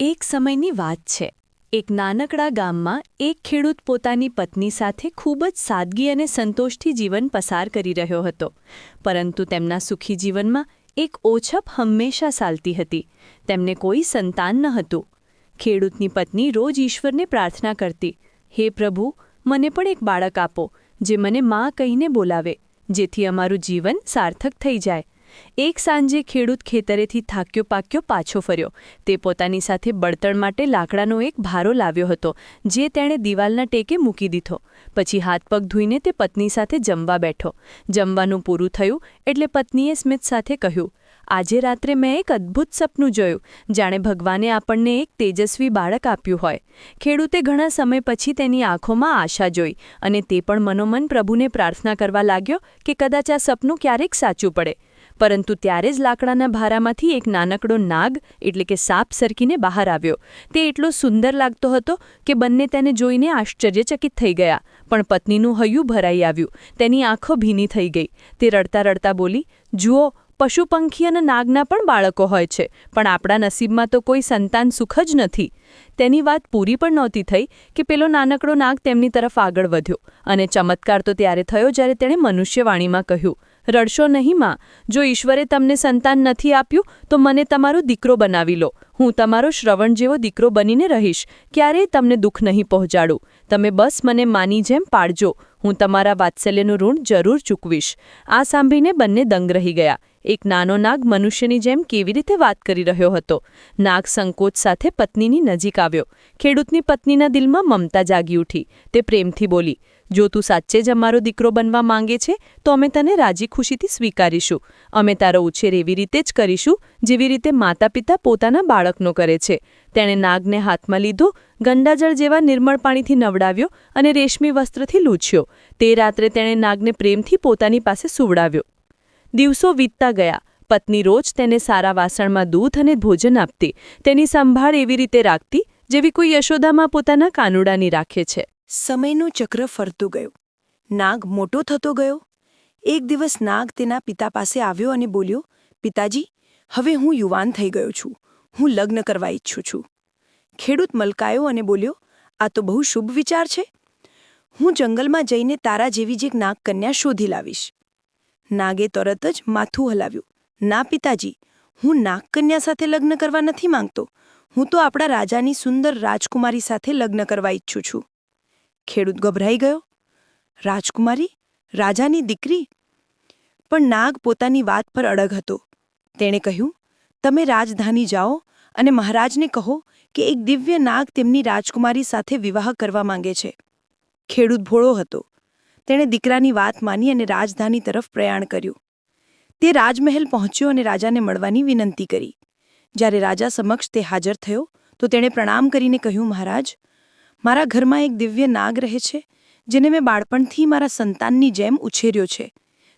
એક સમયની વાત છે. એક નાનકડા ગામમાં એક ખેડૂત પોતાની પત્ની સાથે ખૂબ જ સાદગી અને સંતોષથી જીવન પસાર કરી રહ્યો હતો. પરંતુ તેમના સુખી જીવનમાં એક ઓછપ હંમેશા ચાલતી હતી. તેમને કોઈ સંતાન ન હતું. ખેડૂતની પત્ની રોજ ઈશ્વરને પ્રાર્થના કરતી, હે પ્રભુ, મને પણ એક બાળક આપો, જે મને માં કહીને બોલાવે, જેથી અમારું જીવન સાર્થક થઈ જાય. એક સાંજે ખેડૂત ખેતરેથી થાક્યો પાક્યો પાછો ફર્યો. તે પોતાની સાથે બળતણ માટે લાકડાનો એક ભારો લાવ્યો હતો, જે તેણે દિવાલના ટેકે મૂકી દીધો. પછી હાથ પગ ધોઈને તે પત્ની સાથે જમવા બેઠો. જમવાનું પૂરું થયું એટલે પત્નીએ સ્મિત સાથે કહ્યું, આજે રાત્રે મેં એક અદ્ભુત સપનું જોયું, જાણે ભગવાને આપણને એક તેજસ્વી બાળક આપ્યું હોય. ખેડૂતે ઘણા સમય પછી તેની આંખોમાં આશા જોઈ અને તે પણ મનોમન પ્રભુને પ્રાર્થના કરવા લાગ્યો કે કદાચ આ સપનું ક્યારેક સાચું પડે. પરંતુ ત્યારે જ લાકડાના ભારામાંથી એક નાનકડો નાગ, એટલે કે સાપ, સરકીને બહાર આવ્યો. તે એટલો સુંદર લાગતો હતો કે બંને તેને જોઈને આશ્ચર્યચકિત થઈ ગયા. પણ પત્નીનું હૈયું ભરાઈ આવ્યું. તેની આંખો ભીની થઈ ગઈ. તે રડતા રડતા બોલી, જુઓ, પશુપંખી અને નાગના પણ બાળકો હોય છે, પણ આપણા નસીબમાં તો કોઈ સંતાન સુખ જ નથી. તેની વાત પૂરી પણ નહોતી થઈ કે પેલો નાનકડો નાગ તેમની તરફ આગળ વધ્યો. અને ચમત્કાર તો ત્યારે થયો જ્યારે તેણે મનુષ્યવાણીમાં કહ્યું રડશો નહીં માં. જો ઈશ્વરે તમને સંતાન નથી આપ્યું, તો મને તમારો દીકરો બનાવી લો. હું તમારો શ્રવણ જેવો દીકરો બનીને રહીશ. ક્યારેય તમને દુઃખ નહીં પહોંચાડું. તમે બસ મને માની જેમ પાડજો. હું તમારા વાત્સલ્યનું ઋણ જરૂર ચૂકવીશ. આ સાંભળીને બંને દંગ રહી ગયા. એક નાનો નાગ મનુષ્યની જેમ કેવી રીતે વાત કરી રહ્યો હતો? નાગ સંકોચ સાથે પત્નીની નજીક આવ્યો. ખેડૂતની પત્નીના દિલમાં મમતા જાગી ઉઠી. તે પ્રેમથી બોલી જો તું સાચે જ અમારો દીકરો બનવા માંગે છે, તો અમે તને રાજી ખુશીથી સ્વીકારીશું. અમે તારો ઉછેર એવી રીતે જ કરીશું, જેવી રીતે માતા પિતા પોતાના બાળકનો કરે છે. તેણે નાગને હાથમાં લીધો, ગંડાજળ જેવા નિર્મળ પાણીથી નવડાવ્યો અને રેશમી વસ્ત્રથી લૂછ્યો. તે રાત્રે તેણે નાગને પ્રેમથી પોતાની પાસે સુવડાવ્યો. દિવસો વીતતા ગયા. પત્ની રોજ તેને સારા વાસણમાં દૂધ અને ભોજન આપતી. તેની સંભાળ એવી રીતે રાખતી, જેવી કોઈ યશોદામાં પોતાના કાનુડાની રાખે છે. સમયનું ચક્ર ફરતું ગયું. નાગ મોટો થતો ગયો. એક દિવસ નાગ તેના પિતા પાસે આવ્યો અને બોલ્યો, પિતાજી, હવે હું યુવાન થઈ ગયો છું. હું લગ્ન કરવા ઈચ્છું છું. ખેડૂત મલકાયો અને બોલ્યો, આ તો બહુ શુભ વિચાર છે. હું જંગલમાં જઈને તારા જેવી જ એક નાગ કન્યા શોધી લાવીશ. નાગે તરત જ માથું હલાવ્યું. ના પિતાજી, હું નાગ કન્યા સાથે લગ્ન કરવા નથી માંગતો. હું તો આપણા રાજાની સુંદર રાજકુમારી સાથે લગ્ન કરવા ઈચ્છું છું. ખેડૂત ગભરાઈ ગયો? રાજકુમારી? રાજાની દીકરી? પણ નાગ પોતાની વાત પર અડગ હતો. તેણે કહ્યું, તમે રાજધાની જાઓ અને મહારાજને કહો કે એક દિવ્ય નાગ તેમની રાજકુમારી સાથે વિવાહ કરવા માંગે છે. ખેડૂત ભોળો હતો. તેણે દીકરાની વાત માની અને રાજધાની તરફ પ્રયાણ કર્યું. તે રાજમહેલ પહોંચ્યો અને રાજાને મળવાની વિનંતી કરી. જ્યારે રાજા સમક્ષ તે હાજર થયો, તો તેણે પ્રણામ કરીને કહ્યું, મહારાજ મારા ઘરમાં એક દિવ્ય નાગ રહે છે, જેને મેં બાળપણથી મારા સંતાનની જેમ ઉછેર્યો છે.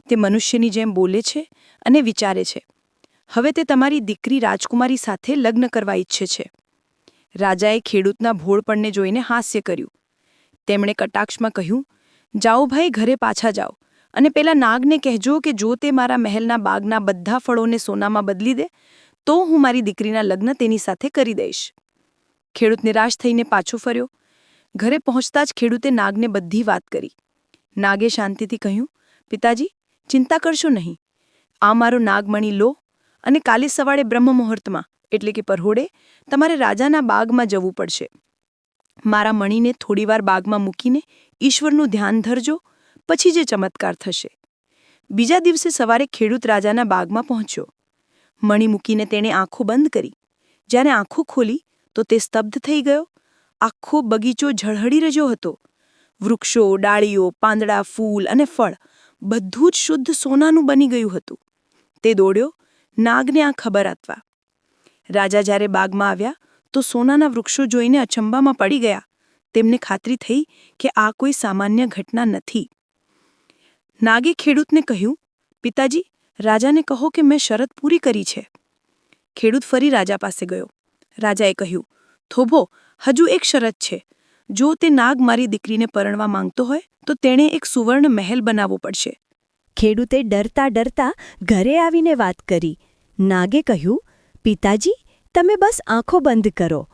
તે મનુષ્યની જેમ બોલે છે અને વિચારે છે. હવે તે તમારી દીકરી રાજકુમારી સાથે લગ્ન કરવા ઈચ્છે છે. રાજાએ ખેડૂતના ભોળપણને જોઈને હાસ્ય કર્યું. તેમણે કટાક્ષમાં કહ્યું, જાઓ ભાઈ, ઘરે પાછા જાઓ અને પેલા નાગને કહેજો કે જો તે મારા મહેલના બાગના બધા ફળોને સોનામાં બદલી દે, તો હું મારી દીકરીના લગ્ન તેની સાથે કરી દઈશ. ખેડૂત નિરાશ થઈને પાછો ફર્યો. ઘરે પહોંચતા જ ખેડૂતે નાગને બધી વાત કરી. નાગે શાંતિથી કહ્યું, પિતાજી, ચિંતા કરશો નહીં. આ મારો નાગમણી લો અને કાલે સવારે બ્રહ્મ મુહૂર્તમાં એટલે કે પરહોડે, તમારે રાજાના બાગમાં જવું પડશે. મારા મણીને થોડીવાર બાગમાં મૂકીને ઈશ્વરનું ધ્યાન ધરજો, પછી જે ચમત્કાર થશે. બીજા દિવસે સવારે ખેડૂત રાજાના બાગમાં પહોંચ્યો. મણી મૂકીને તેણે આંખો બંધ કરી. જ્યારે આંખો ખોલી, તો તે સ્તબ્ધ થઈ ગયો આખો બગીચો ઝળહળી રહ્યો હતો. વૃક્ષો, ડાળીઓ, પાંદડા, ફૂલ અને ફળ બધું જ શુદ્ધ સોનાનું બની ગયું હતું. તે દોડ્યો નાગને આ ખબર આપવા. રાજા જ્યારે બાગમાં આવ્યા તો સોનાના વૃક્ષો જોઈને અચંબામાં પડી ગયા. તેમને ખાતરી થઈ કે આ કોઈ સામાન્ય ઘટના નથી. નાગે ખેડૂતને કહ્યું, પિતાજી, રાજાને કહો કે મેં શરત પૂરી કરી છે. ખેડૂત ફરી રાજા પાસે ગયો. રાજાએ કહ્યું થોભો, હજુ એક શરત છે. જો તે નાગ મારી દીકરીને પરણવા માંગતો હોય, તો તેણે એક સુવર્ણ મહેલ બનાવવો પડશે. ખેડૂતે ડરતા ડરતા ઘરે આવીને વાત કરી. નાગે કહ્યું, પિતાજી, તમે બસ આંખો બંધ કરો.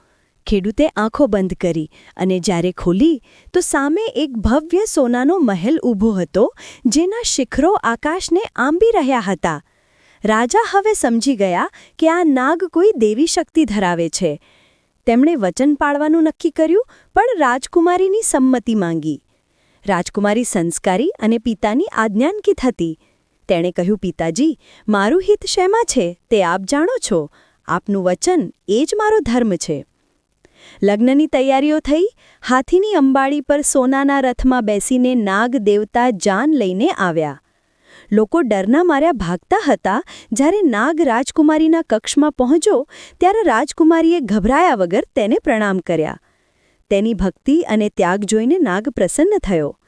ખેડૂતે આંખો બંધ કરી અને જ્યારે ખોલી, તો સામે એક ભવ્ય સોનાનો મહેલ ઊભો હતો, જેના શિખરો આકાશને આંબી રહ્યા હતા. રાજા હવે સમજી ગયા કે આ નાગ કોઈ દેવી શક્તિ ધરાવે છે. તેમણે વચન પાળવાનું નક્કી કર્યું, પણ રાજકુમારીની સંમતિ માંગી. રાજકુમારી સંસ્કારી અને પિતાની આજ્ઞાંકિત હતી. તેણે કહ્યું, પિતાજી, મારું હિત શેમાં છે તે આપ જાણો છો. આપનું વચન એ જ મારો ધર્મ છે. લગ્નની તૈયારીઓ થઈ. હાથીની અંબાડી પર સોનાના રથમાં બેસીને નાગ દેવતા જાન લઈને આવ્યા. લોકો ડરના માર્યા ભાગતા હતા, જ્યારે નાગ રાજકુમારીના કક્ષમાં પહોંચ્યો, ત્યારે રાજકુમારીએ ગભરાયા વગર તેને પ્રણામ કર્યા. તેની ભક્તિ અને ત્યાગ જોઈને નાગ પ્રસન્ન થયો.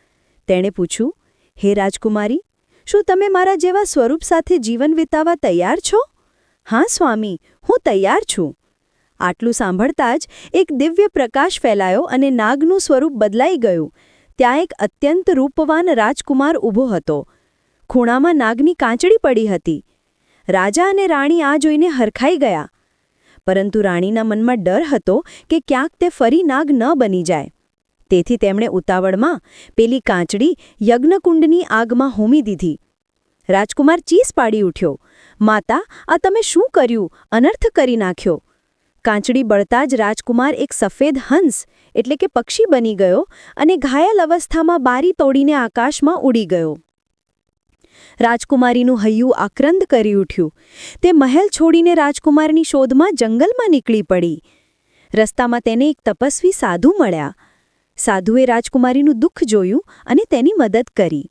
તેણે પૂછ્યું, હે રાજકુમારી, શું તમે મારા જેવા સ્વરૂપ સાથે જીવન વિતાવવા તૈયાર છો? હા, સ્વામી, હું તૈયાર છું. આટલું સાંભળતા જ એક દિવ્ય પ્રકાશ ફેલાયો અને નાગનું સ્વરૂપ બદલાઈ ગયું. ત્યાં એક અત્યંત રૂપવાન રાજકુમાર ઊભો હતો. ખૂણામાં નાગની કાંચડી પડી હતી. રાજા અને રાણી આ જોઈને હરખાઈ ગયા. પરંતુ રાણીના મનમાં ડર હતો કે ક્યાંક તે ફરી નાગ ન બની જાય. તેથી તેમણે ઉતાવળમાં પેલી કાંચડી યજ્ઞકુંડની આગમાં હોમી દીધી. રાજકુમાર ચીસ પાડી ઉઠ્યો. માતા, આ તમે શું કર્યું? અનર્થ કરી નાખ્યો. કાંચડી બળતા જ રાજકુમાર એક સફેદ હંસ, એટલે કે પક્ષી બની ગયો અને ઘાયલ અવસ્થામાં બારી તોડીને આકાશમાં ઉડી ગયો. રાજકુમારીનું હૈયું આક્રંદ કરી ઉઠ્યું. તે મહેલ છોડીને રાજકુમારની શોધમાં જંગલમાં નીકળી પડી. રસ્તામાં તેને એક તપસ્વી સાધુ મળ્યા. સાધુએ રાજકુમારીનું દુઃખ જોયું અને તેની મદદ કરી.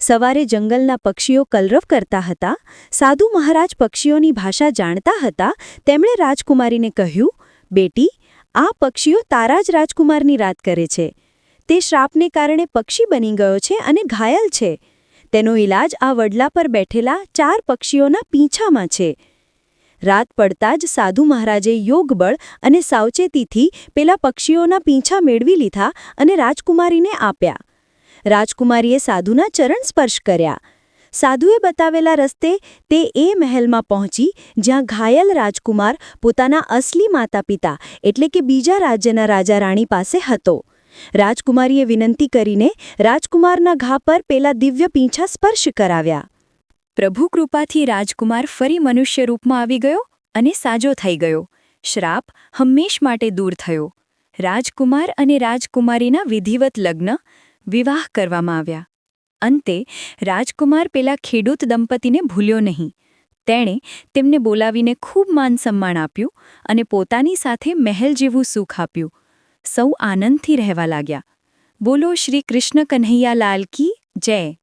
સવારે જંગલના પક્ષીઓ કલરવ કરતા હતા. સાધુ મહારાજ પક્ષીઓની ભાષા જાણતા હતા. તેમણે રાજકુમારીને કહ્યું, બેટી, આ પક્ષીઓ તારા જ રાજકુમારની રાત કરે છે. તે શ્રાપને કારણે પક્ષી બની ગયો છે અને ઘાયલ છે. તેનો ઈલાજ આ વડલા પર બેઠેલા ચાર પક્ષીઓના પીંછામાં છે. રાત પડતા જ સાધુ મહારાજે યોગબળ અને સાવચેતીથી પેલા પક્ષીઓના પીંછા મેળવી લીધા અને રાજકુમારીને આપ્યા. રાજકુમારીએ સાધુના ચરણ સ્પર્શ કર્યા. સાધુએ બતાવેલા રસ્તે તે એ મહેલમાં પહોંચી જ્યાં ઘાયલ રાજકુમાર પોતાના અસલી માતા પિતા એટલે કે બીજા રાજ્યના રાજા રાણી પાસે હતો. રાજકુમારીએ વિનંતી કરીને રાજકુમારના ઘા પર પેલા દિવ્ય પીંછા સ્પર્શ કરાવ્યા. પ્રભુ કૃપાથી રાજકુમાર ફરી મનુષ્ય રૂપમાં આવી ગયો અને સાજો થઈ ગયો. શ્રાપ હંમેશ માટે દૂર થયો. રાજકુમાર અને રાજકુમારીના વિધિવત લગ્ન વિવાહ કરવામાં આવ્યા. અંતે રાજકુમાર પેલા ખેડૂત દંપતીને ભૂલ્યો નહીં. તેણે તેમને બોલાવીને ખૂબ માન સન્માન આપ્યું અને પોતાની સાથે મહેલ જેવું સુખ આપ્યું. સૌ આનંદથી રહેવા લાગ્યા. બોલો શ્રી કૃષ્ણ કન્હૈયાલાલ કી જય.